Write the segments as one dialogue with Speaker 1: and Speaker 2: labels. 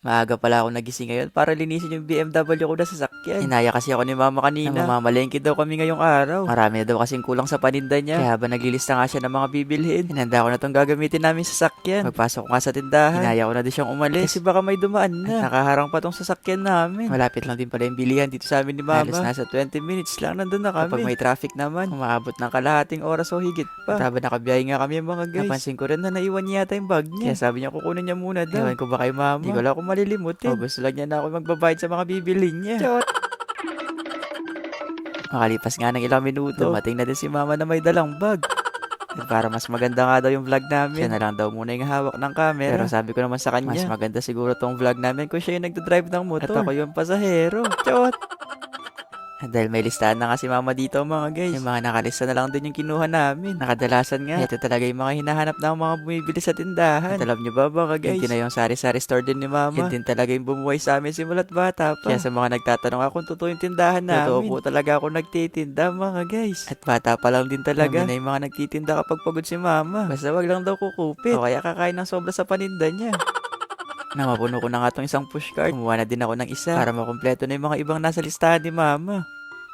Speaker 1: Maaga pala ako nagising ngayon para linisin yung BMW ko na sasakyan. Inaya kasi ako ni mama kanina. Na mamamalengke daw kami ngayong araw. Marami na daw kasing kulang sa paninda niya. Kaya habang naglilista nga siya ng mga bibilhin, hinanda ko na tong gagamitin namin sa sasakyan. Pagpasok ko nga sa tindahan, inaya ko na din siyang umalis. Kasi baka may dumaan na. At nakaharang pa tong sasakyan namin. Malapit lang din pala yung bilihan dito sa amin ni mama. Halos nasa 20 minutes lang nandun na kami. Kapag may traffic naman, umaabot ng kalahating oras o higit pa. At habang nakabiyahe nga kami mga guys, napansin ko rin na naiwan niya yata yung bag niya. Kaya sabi niya kukunin niya muna daw. Ewan ko ba kay mama? Hindi ko lang malilimutin. O gusto lang niya na ako magbabayad sa mga bibilhin niya. Chot! Makalipas nga ng ilang minuto, dumating na din si mama na may dalang bag. At para mas maganda nga daw yung vlog namin, siya na lang daw muna yung hawak ng camera. Pero sabi ko naman sa kanya, mas maganda siguro tong vlog namin kung siya yung nagdadrive ng motor. At ako yung pasahero. Chot! Dahil may listahan na kasi mama dito mga guys. Yung mga nakalista na lang din yung kinuha namin. Nakadalasan nga. Ito talaga yung mga hinahanap ng mga bumibili sa tindahan. At alam nyo ba mga guys? Yun din na yung sari-sari store din ni mama. Yun din talaga yung bumuhay sa amin simula't bata pa. Kaya sa mga nagtatanong ako kung totoo yung tindahan namin. Totoo po talaga ako nagtitinda mga guys. At bata pa lang din talaga. Kami na yung mga nagtitinda kapag pagod si mama. Basta wag lang daw kukupit. O kaya kakain ng sobra sa paninda niya. Na mapuno ko na nga tong isang pushcart. Kumuha na din ako ng isa para makumpleto na yung mga ibang nasa listahan ni mama.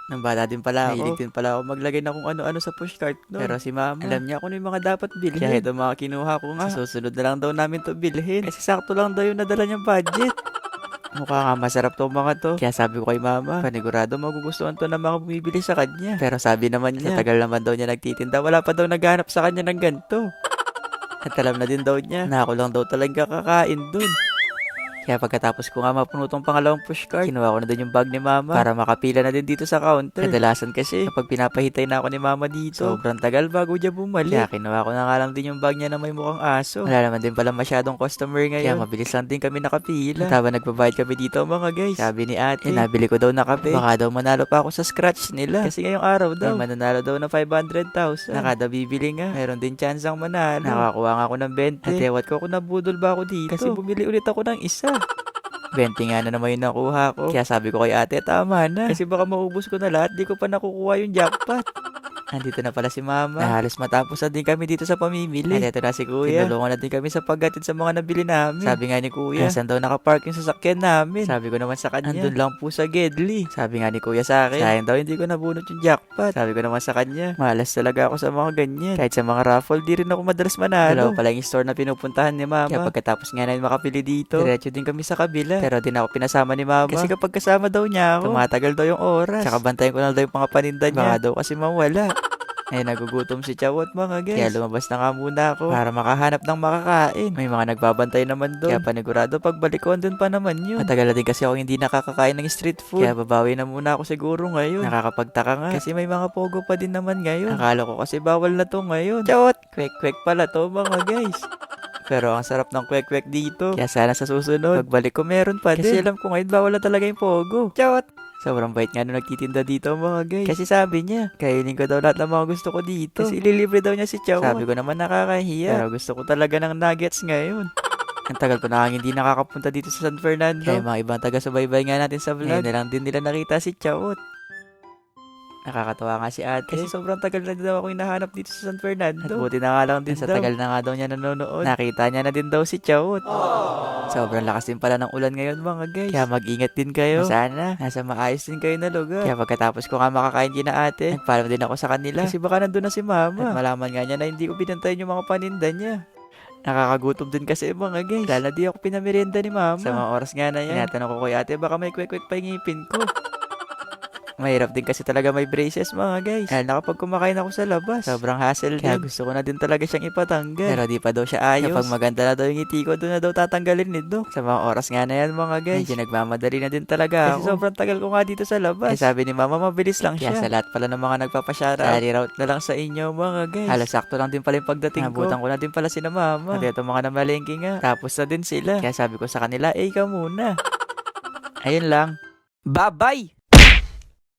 Speaker 1: Nang bata din pala ako. Mahilig din pala ako maglagay na kung ano-ano sa pushcart no. Pero si mama, alam niya kung ano yung mga dapat bilhin. Kaya ito mga kinuha ko nga. Sa susunod na lang daw namin to bilhin. Kasi sakto lang daw yung nadala niyang budget. Mukha nga masarap to mga to. Kaya sabi ko kay mama, panigurado magugustuhan to ng mga bumibili sa kanya. Pero sabi naman niya, sa tagal naman daw niya nagtitinda, wala pa daw naghanap sa kanya ng ganito. At alam na din daw niya, na ako lang daw talaga kakain dun. Kaya pagkatapos ko nga mapuno tong pangalawang pushcart, kinuha ko na din yung bag ni mama para makapila na din dito sa counter. Kadalasan kasi, kapag pinapahitay na ako ni mama dito, sobrang tagal bago niya bumalik. Kaya kinuha ko na nga lang din yung bag niya na may mukhang aso. Wala naman din pala masyadong customer ngayon. Kaya mabilis lang din kami nakapila. At habang nagbabayad kami dito mga guys, sabi ni ate, eh, nabili ko daw na kape. Baka daw manalo pa ako sa scratch nila. Kasi ngayong araw daw, may mananalo daw na 500,000. Nakada bibili nga. Meron din chance ang manalo. Nakakuha nga ako ng 20. At ewat ko kung nabudol ba ako dito. Kasi bumili ulit ako ng isa. 20 nga na naman yung nakuha ko. Kaya sabi ko kay ate, tama na. Kasi baka maubos ko na lahat, di ko pa nakukuha yung jackpot. Andito na pala si mama. Na halos matapos na din kami dito sa pamimili. At na si kuya. Tinulungan na din kami sa paggatid sa mga nabili namin. Sabi nga ni kuya, saan daw nakapark yung sasakyan namin? Sabi ko naman sa kanya, andun lang po sa Gedli. Sabi nga ni kuya sa akin, sayang daw hindi ko nabunot yung jackpot. Sabi ko naman sa kanya, malas talaga ako sa mga ganyan. Kahit sa mga raffle, di rin ako madalas manalo. Dalawa pala yung store na pinupuntahan ni mama. Kaya pagkatapos nga namin makapili dito, diretso din kami sa kabila. Pero din ako pinasama ni mama. Kasi kapag kasama daw niya ako, tumatagal daw yung oras. Tsaka bantayan ko na daw yung mga paninda niya. Baka daw kasi mawala. Ay, nagugutom si Chawot mga guys. Kaya lumabas na nga muna ako para makahanap ng makakain. May mga nagbabantay naman doon. Kaya panigurado pagbalik ko, andun pa naman yun. Matagal na din kasi ako hindi nakakakain ng street food. Kaya babawi na muna ako siguro ngayon. Nakakapagtaka nga. Kasi may mga pogo pa din naman ngayon. Akala ko kasi bawal na to ngayon. Chawot! Kwek-kwek pala to mga guys. Pero ang sarap ng kwek-kwek dito. Kaya sana sa susunod, pagbalik ko meron pa din. Kasi alam ko ngayon bawal na talaga yung pogo. Chawot! Sobrang bait nga nung nagtitinda dito mga guys. Kasi sabi niya, kainin ko daw lahat ng mga gusto ko dito. Kasi ililibre daw niya si Chow. Sabi ko naman nakakahiya. Pero gusto ko talaga ng nuggets ngayon. Ang tagal ko na hindi nakakapunta dito sa San Fernando. Kaya mga ibang taga-subaybay nga natin sa vlog. Ngayon na lang din nila nakita si Chowot. Nakakatawa nga si ate. Kasi sobrang tagal na daw ako hinahanap dito sa San Fernando. At buti na nga lang din sa tagal na nga daw niya nanonood. Nakita niya na din daw si Chowot. Sobrang lakas din pala ng ulan ngayon mga guys. Kaya mag-ingat din kayo. Sana, nasa maayos din kayo na lugar. Kaya pagkatapos ko nga makakain kina ate, nagpaalam din ako sa kanila. Kasi baka nandun na si mama. At malaman nga niya na hindi ko binantayan yung mga paninda niya. Nakakagutom din kasi mga guys. Dahil na di ako pinamerienda ni mama. Sa mga oras nga na yan. Tinatanong ko kay ate, baka may kwek-kwek pa yung ngipin ko. Mahirap din kasi talaga may braces mga guys. Dahil na kapag kumakain ako sa labas, sobrang hassle Kaya gusto ko na din talaga siyang ipatanggal. Pero di pa daw siya ayos. Kapag maganda na daw yung ngiti ko, doon na daw tatanggalin nito. Sa mga oras nga na yan mga guys. Medyo nagmamadali na din talaga ako. Kasi sobrang tagal ko nga dito sa labas. Eh sabi ni mama, mabilis lang siya. Kaya sa lahat pala ng mga nagpapasyara, carry route na lang sa inyo mga guys. Halos sakto lang din pala yung pagdating ko. Nabutan ko na din pala sina mama. At ito mga namalengke nga. Tapos na din sila. Kaya sabi ko sa kanila, eh ikaw muna. Ayun lang.
Speaker 2: Bye-bye!